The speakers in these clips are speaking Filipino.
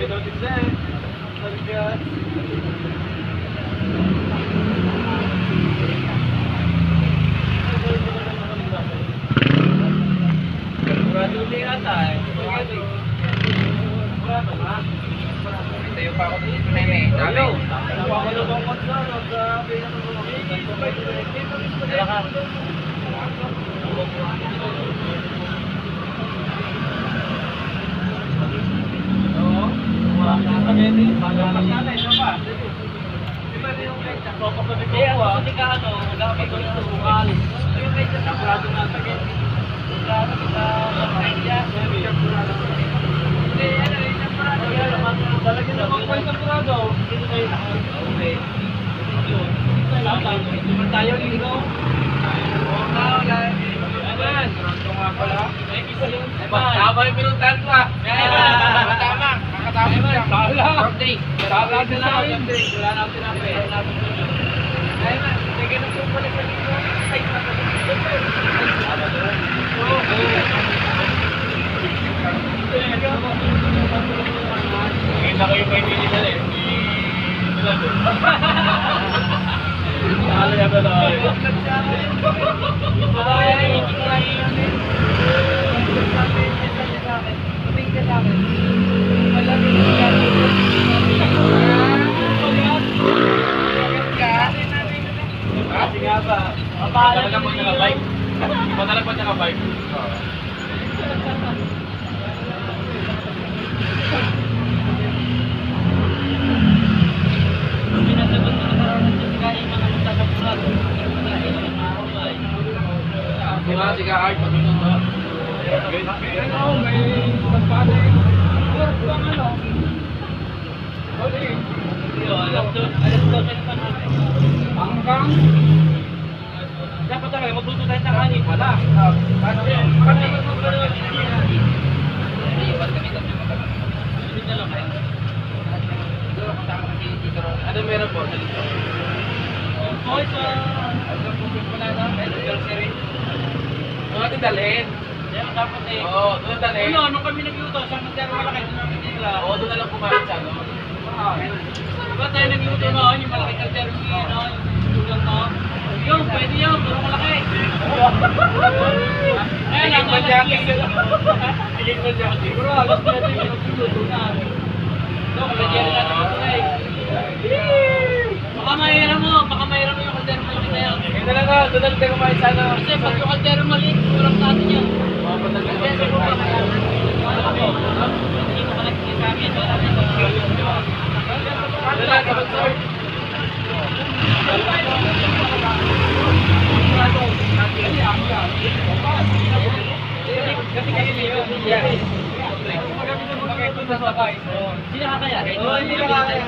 Daw din siya eh niya. Sigurado ulit ata eh. Sigurado nga. Tayo pa ako dito na yun eh. Sabi. Ayaw. Napakalo bang konsa, grabe yung Kaya ka. Oo. Makakagani. Makakagani. Isa pa. Di ba rin yung kaya? Papasabi Kaya hindi ka ano, gamit ko ito bukal. Yung medyo sagrado na tagay. Sagrado kita sa kanya. Hindi, ano yung sagrado. Talaga naman po yung sagrado. Dito tayo nakauwi. Yun. Tayo dito. Oo, wala. Ayan. Ito nga pala. May isa yung Tama yung pinuntahan ko ah. Kaya. Tama. Ayun, lang. bahala. Birthday. Wala na namin. Wala na. Wala na ako Ayun na. Sige na po pala sa dito. Ay, Nakita ko yung kaibigan eh. Sila doon. Nakala yan na tayo. Kasi nga ba, mapaalam naman naka-bike. Iba talaga pag naka-bike. Pinasagot ko na parang nagsasigay mga magtatapunan. Di ba? Sige, Art. Pagpunod ba? Ano, may pagpate. Work lang ano. Sorry. Alas dos, alas dos na naman. Hanggang Dapat talaga magluto tayo ng kanin pala. Kasi, Kami magpapanood. Iiwan kami kami magkakaroon. Hindi na lang kayo. Siguro kasama kasi dito ano meron po? Hoy, sa... Doon natin dalhin. Yan, dapat eh. Oo, doon dalhin. Ano, nung kami nagluto, sa Montero malaki, doon namin nila. Oo, doon na lang kumain sa ano. Diba tayo nagluto noon, yung malaki kaldero ni ano, yung tulang mo? Yung, pwede yun, puro malaki. Ayun, ang alas Tigil mo siya. Siguro, alas 7 yung nagluto na. So, kalagyan na natin ito eh. Baka mahira mo, baka mahira mo yung kaldero malaki na yan. Yun na lang ah, doon na lang tayo kumain sa ano. Kasi pag yung kaldero maliit, kurang sa atin yan. Kasi ko ano ba kaya? sa Ano ako? Hindi ko kalagyan sa amin. Wala na ito. Doon na, sa Bansor. Kasi kayo yun. Hindi nakakaya. Oo, hindi nakakaya.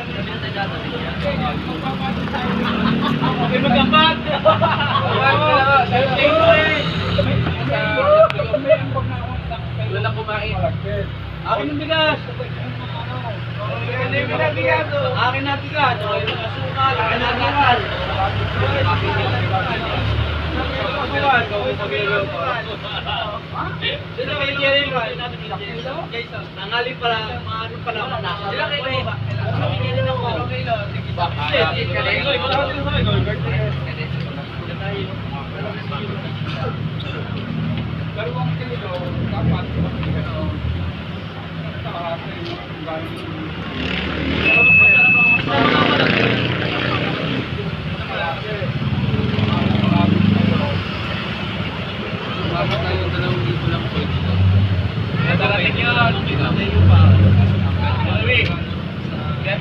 May magambat. Doon lang kumain. Akin yung na bigas. O, yung asukal. Akin na bigas. Sino kayo kaya yun? Jason. Nangaling pala, mga ano pala. Sila kayo kayo ba? Kaya rin ako. Dalawang kilo, dapat ano, kalahati yung galing. Bakit tayo dalawang libo lang po dito? Kaya darating yun.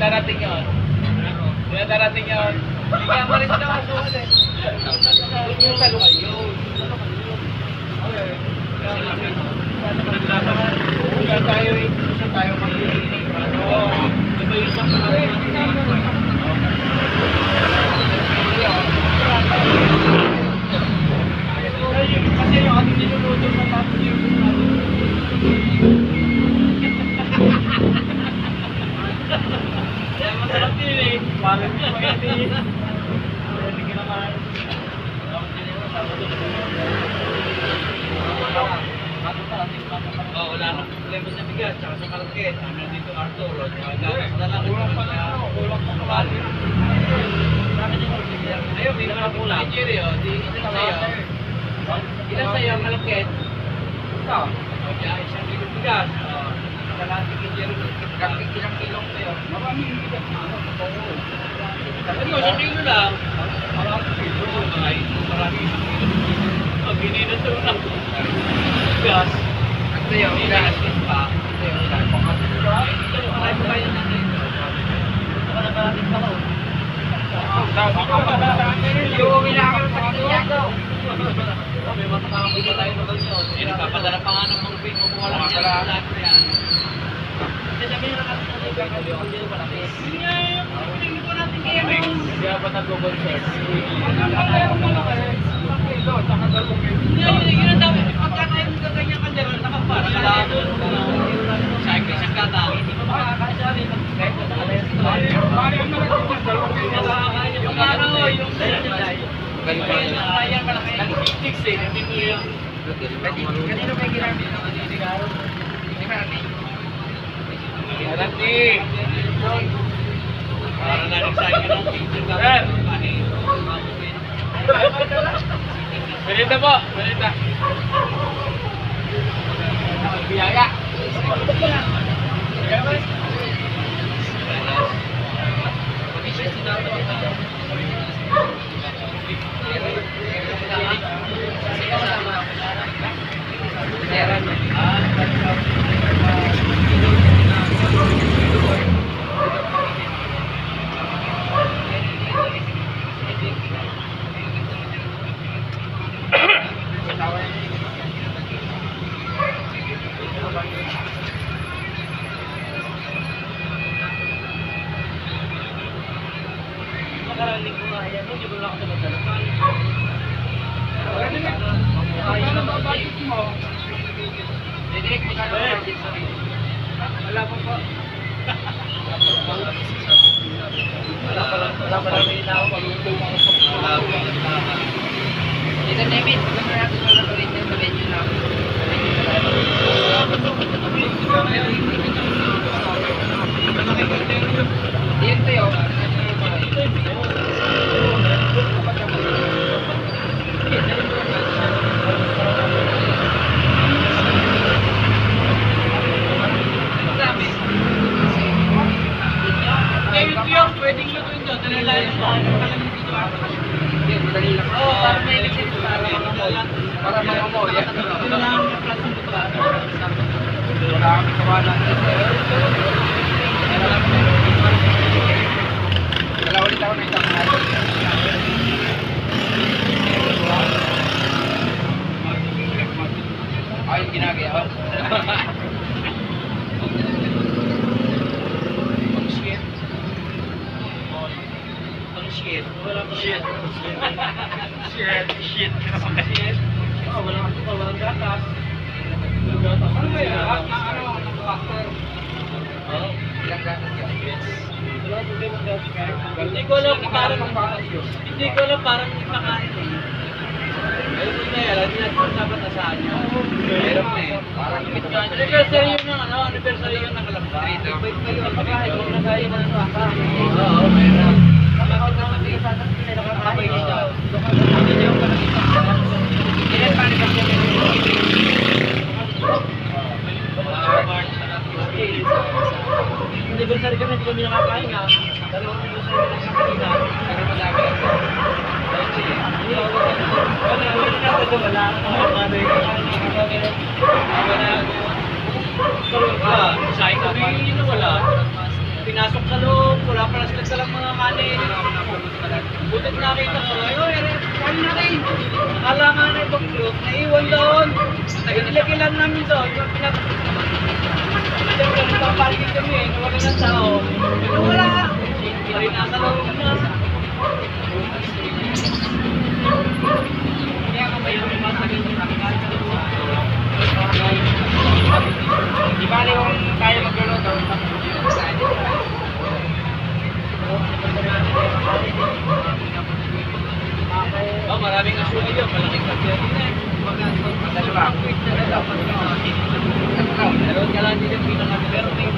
Darating yun. Kaya darating yun. Kaya malis na ako ulit. Yung sa lugar yun. Kaya tayo eh. Kaya tayo mag-iinig. Oo. Diba yung isang Kasi yung ating niluluto na tapos yung Kaya masarap yun eh. Parang yung spaghetti. Pwede ka naman. Oh, wala na. problema sa bigas, tsaka sa market, ano dito Arturo, tsaka gatas na lang. Kulang pa na, kulang pa pa. Nakakulang. Si Jerry, oh, di ilan sa'yo? Ilan sa'yo, malukit? Ito. Kaya isang kilo bigas. Oh, kalahati kay Jerry. Ilang kilong sa'yo? Maraming bigas na. Ano, isang kilo lang. Maraming kilo. Ay, maraming isang kilo. Ang binino to na. Bigas. At sa'yo, bigas pa. Sa'yo, bigas pa. Ay, pa kayo na rin. Baka nabarating pa ko. Yung umilakan sa kanya daw. May matatapos na tayo sa kanya. Eh, nagpapadala pa nga ng mga pin mo kung walang yan. Lahat na yan. Kasi sabi nila kasi sa liga kasi yung hindi malaki. Hindi nga yung hindi ko natin kaya mo. Kaya ba nag-concert? Hindi yun, yun ang dami. Pagka tayo ng ganyan kanya, nakapara. Kaya doon, sa akin, isang gata, hindi ko makakasali. Kahit na sa tayo. Nakakaya yung rin. Ayan, malaki. Nag-fix eh, hindi. Kanino kayo ginamit? Garanti! Para na rin sa akin ang picture. Eh. Kahit Balita po! Balita! Biyaya. Yeah. Makaraling ko nga yan, hindi ko lang ako magdalaman. Ano ba budget mo? Didirect mo kano budget sa rin? Wala pa po. Wala pa lang, wala pa lang rin ako maluto mga Wala pa lang. Dito David, magkano natin sa napalit niya sa medyo na Dito yun. Eh, yung tiyo, pwedeng lutuin doon. Dalalayan mo. Oo, para may electric. Para mga mo. Para mga mo. Yan. Wala kang plastic ito. Wala kang kawalan. Wala ulit ako na isang Ayun ginagawa. Ang shit. Ang shit. Shit. Shit. Shit. Shit. Oh, wala ka walang gatas. Ano ba yan? Ano factor? Oh, ilang gatas yan? Hindi ko alam kung parang hindi ko alam parang makain eh. Ayun ko na yan, hindi natin dapat nasaan niya. Meron na eh. Parang anniversary yun ng ano, anniversary yun ng kalamba. Dito. Pagkain mo na tayo ng waka. Oo, meron. Kami anniversary kami, hindi kami nakakain ha. Dalawang anniversary kami sa kanina. Pero madami. Ah, sayang kami wala. Pinasok sa loob, wala pa lang sila mga kanin. Butit nakita ko, ayo, kanin na rin. Akala nga na ibang group, naiwan doon. Naginilagilan namin doon. Diyan kami papaligid kami eh, wala ng tao. Pero wala. Ay, nasa loob. Kaya ka may yung masagin yung Di ba yung tayo magluluto? Oh, maraming asuli yun. Malaking kapya din eh. Dalawa. Dalawang ka lang. hindi na pinaka pero may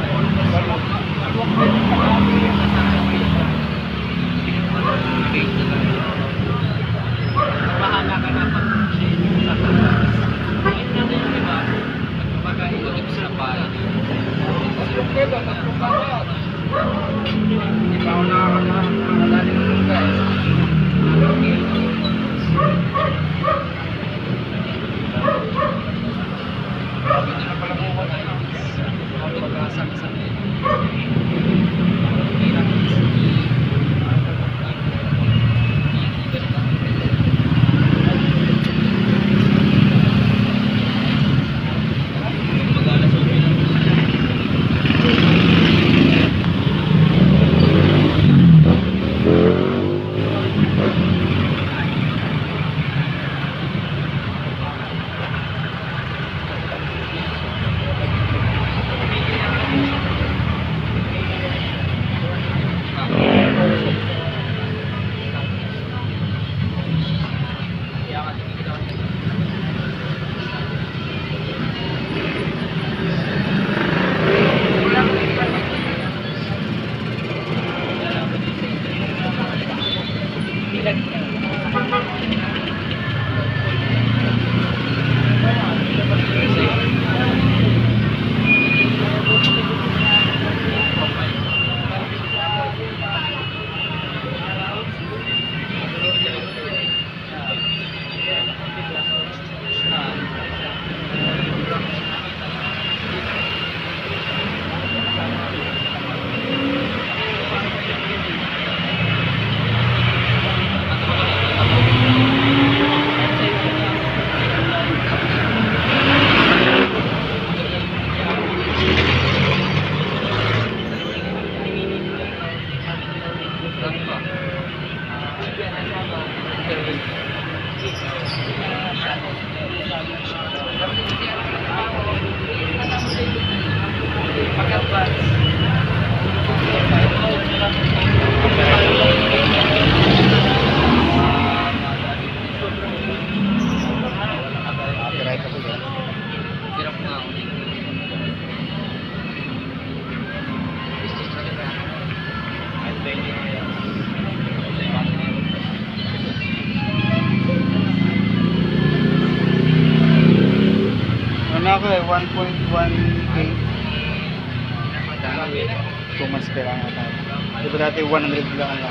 Bahala ka na pag Ayun na din, di ba? Pagka ikot sa para. Hindi pa ako nakakadali ng guys. Pwede na pala kung wala na. Pag-asa sa Copyright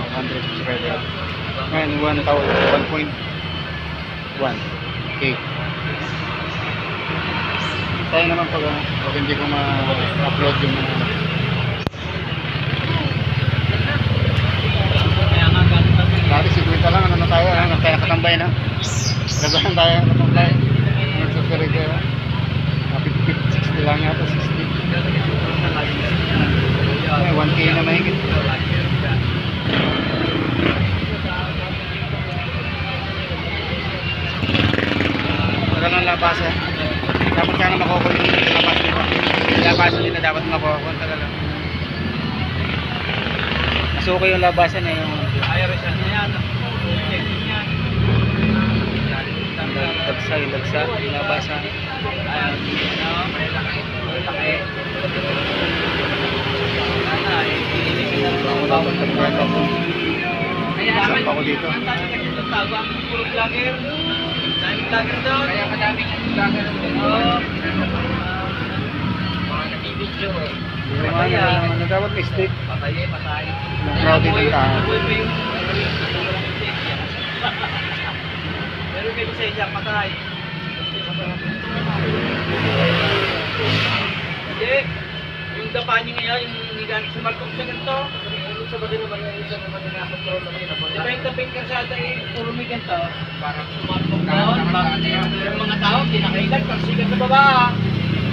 100 lang lang, 100 subscriber. Ngayon, 1,000, 1.1k. Tayo naman pag, ah, pag hindi ko ma-upload yung mga. Dati si Kuwita lang, ano na tayo, ano, kaya nakatambay na. Labahan tayo, nakatambay. Nagsusurig kayo. Ah, 50, 60 lang yata, 60. Ay, 1K na mahigit. Ng labasa. Dapat sana makuha yung labas nila. Yung labasa nila dapat makuha ko. Tagal lang. Nasuko yung labasan eh. Yung Ayaw rin siya niya. Yan. Lagsa, yung lagsa, yung labasan. Ayaw niya. Malaki. Malaki. Sana, eh, hindi na rin Ako dapat nagkwento ko. Kaya Saan naman, pa ako dito? ang dami kasi itong tago, ang puro vlogger. Daming vlogger doon. Kaya madaming vlogger doon. Oo. Mga. Yung ano, yung ano, dapat stick. Patay eh, patay. Crowded ng tao. Pero may lisensya, patay. Hindi. Yung dapa niya ngayon, yung nigan sa Malcolm sa ganito. Sa badalo ba yung isa naman yung nakakontrol naman yun. Di ba yung taping karsada eh, puro may ganito? Parang na yun. Yung mga tao, pinakailan, pagsigan sa baba.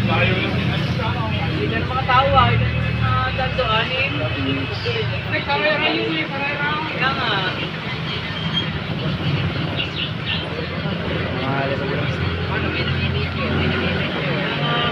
Pagsigan ng mga tao ah. Ilan yung mga dando, anim. Ay, karera yun eh, karera. Kaya nga. Mahal ito. Ano, minimimit yun, minimimit yun.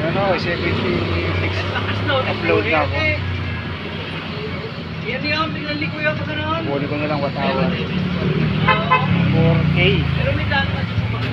Ano, 76 upload na ako. Yan yun, pinalik ko yung kasanon. Buli ko na lang 4K. Pero may dami kasi sa mga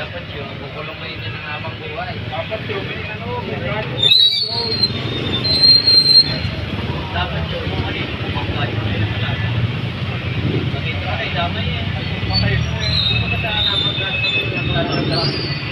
Dapat yung bukulong mo yun ng amang buhay. Dapat yung ano, Dapat yung bukulong mo buhay. Bakit ay damay eh. Matay mo eh. Kung magkasaan ang magkasaan ang